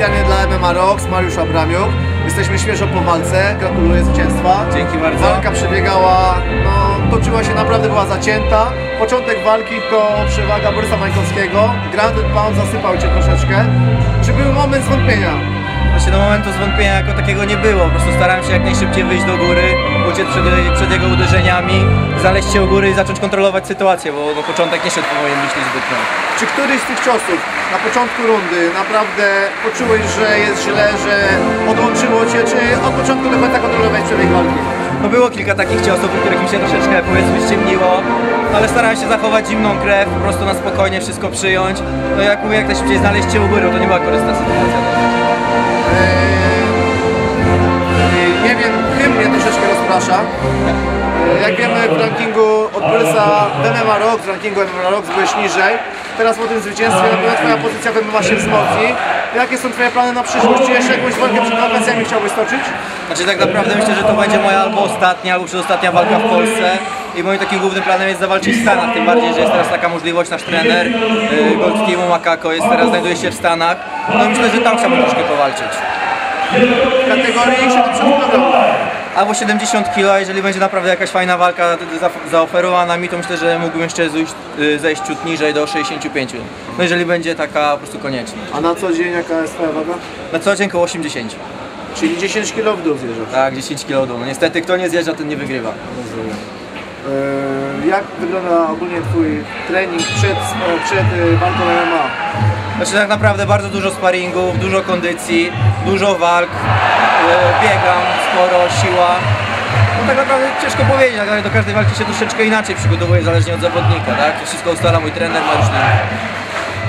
specjalnie dla MMA Rocks, Mariusz Abramiuk. Jesteśmy świeżo po walce, gratuluję zwycięstwa. Dzięki bardzo. Walka przebiegała, no toczyła się naprawdę, była zacięta. Początek walki to przewaga Borysa Majkowskiego. Ground and pound zasypał Cię troszeczkę. Czy był moment zwątpienia? Właśnie do momentu zwątpienia jako takiego nie było. Po prostu starałem się jak najszybciej wyjść do góry, uciec przed, przed jego uderzeniami, zaleźć się u góry i zacząć kontrolować sytuację, bo no, początek nie szedł po mojej myśli zbytnio. Czy któryś z tych ciosów na początku rundy naprawdę poczułeś, że jest źle, że odłączyło Cię, czy od początku do końca kontrolowałeś przebieg walki? No było kilka takich ciosów, w których mi się troszeczkę powiedzmy ściemniło, ale starałem się zachować zimną krew, po prostu na spokojnie wszystko przyjąć. No jak mówię, jak najszybciej znaleźć się u góry, to nie była korzystna sytuacja. Eee, Nie wiem, hymn mnie troszeczkę rozprasza. Eee, Jak wiemy w rankingu od Borysa w MMA Rocks, w rankingu MMA Rocks byłeś niżej. Teraz po tym zwycięstwie na pewno Twoja pozycja w MMA się wzmocni. Jakie są Twoje plany na przyszłość? Czy jeszcze jakąś walkę przed wakacjami chciałbyś stoczyć? Znaczy tak naprawdę myślę, że to będzie moja albo ostatnia, albo przedostatnia walka w Polsce i moim takim głównym planem jest zawalczyć w Stanach, tym bardziej, że jest teraz taka możliwość, nasz trener y, Gold Teamu Makako jest teraz, znajduje się w Stanach, no i myślę, że tam chciałbym troszkę powalczyć. Kategorii 70 kg. Albo 70 kg, a jeżeli będzie naprawdę jakaś fajna walka za- zaoferowana mi, to myślę, że mógłbym jeszcze zejść, y, zejść ciut niżej do 65. No jeżeli będzie taka po prostu konieczność. A na co dzień jaka jest Twoja waga? Na co dzień koło 80. Czyli 10 kg w dół zjeżdżasz. Tak, 10 kg dół. No niestety kto nie zjeżdża, ten nie wygrywa. Eee, Jak wygląda ogólnie Twój trening przed, przed e, walką MMA? Znaczy tak naprawdę bardzo dużo sparingów, dużo kondycji, dużo walk, e, biegam sporo, siła. No tak naprawdę ciężko powiedzieć, ale do każdej walki się troszeczkę inaczej przygotowuję, zależnie od zawodnika, tak? To wszystko ustala mój trener, Mariusz Lim.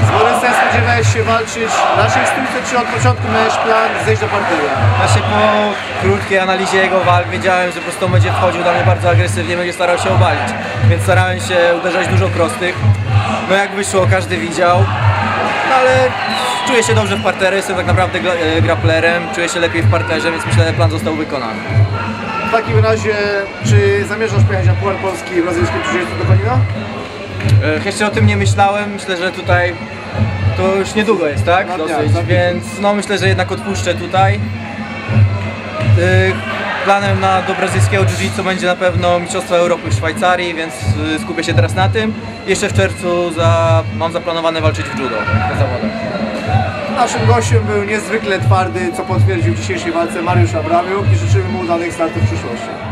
Z Borysem spodziewałeś się walczyć w stójce, czy od początku miałeś plan zejść do parteru? Właśnie po krótkiej analizie jego walk wiedziałem, że po prostu będzie wchodził do mnie bardzo agresywnie, będzie starał się obalić. Więc starałem się uderzać dużo prostych. No jak wyszło, każdy widział. No ale czuję się dobrze w parterze, jestem tak naprawdę gra- e, czuję się lepiej w parterze, więc myślę, że plan został wykonany. W takim razie, czy zamierzasz pojechać na Puchar Polski brazylijskiej przyjeździe do Konina? E, Jeszcze o tym nie myślałem, myślę, że tutaj to już niedługo jest, tak? Na dniach, Dosyć, tak. więc no myślę, że jednak odpuszczę tutaj. Planem na do brazylijskiego jiu-jitsu będzie na pewno Mistrzostwa Europy w Szwajcarii, więc e, skupię się teraz na tym. Jeszcze w czerwcu za, mam zaplanowane walczyć w judo na zawodach. Naszym gościem był niezwykle twardy, co potwierdził w dzisiejszej walce Mariusz Abramiuk i życzymy mu udanych startów w przyszłości.